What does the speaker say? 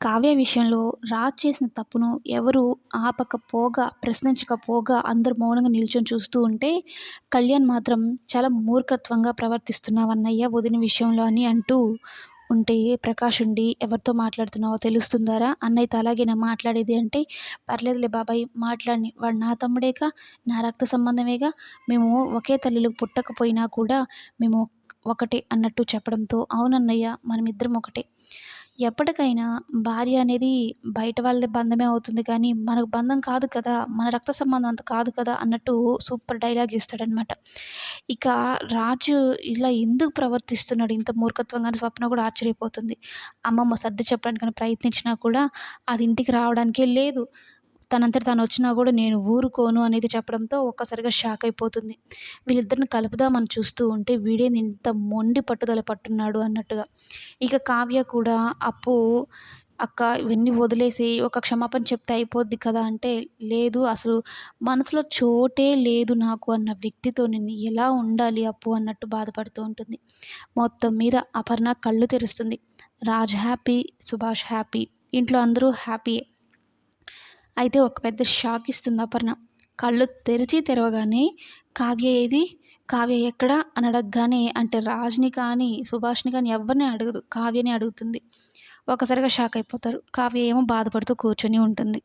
కావ్య విషయంలో రాజ్ చేసిన తప్పును ఎవరు ఆపకపోగా ప్రశ్నించకపోగా అందరూ మౌనంగా నిల్చొని చూస్తూ ఉంటే కళ్యాణ్ మాత్రం చాలా మూర్ఖత్వంగా ప్రవర్తిస్తున్నావన్నయ్య వదిన విషయంలో అని అంటూ ఉంటే ప్రకాష్ ఉండి ఎవరితో మాట్లాడుతున్నావో తెలుస్తుందారా? అన్నయ్యతో అలాగేనా మాట్లాడేది అంటే పర్లేదులే బాబాయ్ మాట్లాడిని వాడు నా తమ్ముడేగా నా రక్త సంబంధమేగా మేము ఒకే తల్లిలో పుట్టకపోయినా కూడా మేము ఒకటే అన్నట్టు చెప్పడంతో అవునన్నయ్య మనమిద్దరం ఒకటే. ఎప్పటికైనా భార్య అనేది బయట వాళ్ళది బంధమే అవుతుంది కానీ మనకు బంధం కాదు కదా మన రక్త సంబంధం అంత కాదు కదా అన్నట్టు సూపర్ డైలాగ్ ఇస్తాడనమాట ఇక రాజు ఇలా ఎందుకు ప్రవర్తిస్తున్నాడు? ఇంత మూర్ఖత్వంగా స్వప్న కూడా ఆశ్చర్యపోతుంది. అమ్మమ్మ సర్ది చెప్పడానికి ప్రయత్నించినా కూడా అది ఇంటికి రావడానికే లేదు. తనంతట తను వచ్చినా కూడా నేను ఊరుకోను అనేది చెప్పడంతో ఒక్కసారిగా షాక్ అయిపోతుంది. వీళ్ళిద్దరిని కలుపుదామని చూస్తూ ఉంటే వీడేంది ఇంత మొండి పట్టుదల పట్టున్నాడు అన్నట్టుగా. ఇక కావ్య కూడా అప్పు అక్క ఇవన్నీ వదిలేసి ఒక క్షమాపణ చెప్తే అయిపోద్ది కదా అంటే లేదు అసలు మనసులో చోటే లేదు నాకు అన్న వ్యక్తితో నేను ఎలా ఉండాలి అప్పు అన్నట్టు బాధపడుతూ ఉంటుంది. మొత్తం మీద అపర్ణ కళ్ళు తెరుస్తుంది. Raj happy Subhash happy. ఇంట్లో అందరూ హ్యాపీయే. అయితే ఒక పెద్ద షాక్ ఇస్తుంది అపర్ణ. కళ్ళు తెరిచి తెరవగానే కావ్య ఏది? కావ్య ఎక్కడ? అని అడగగానే అంటే రాజ్ని కానీ సుభాష్ని కానీ ఎవరిని అడగదు. కావ్యని అడుగుతుంది. ఒకసారిగా షాక్ అయిపోతారు. కావ్య ఏమో బాధపడుతూ కూర్చొని ఉంటుంది.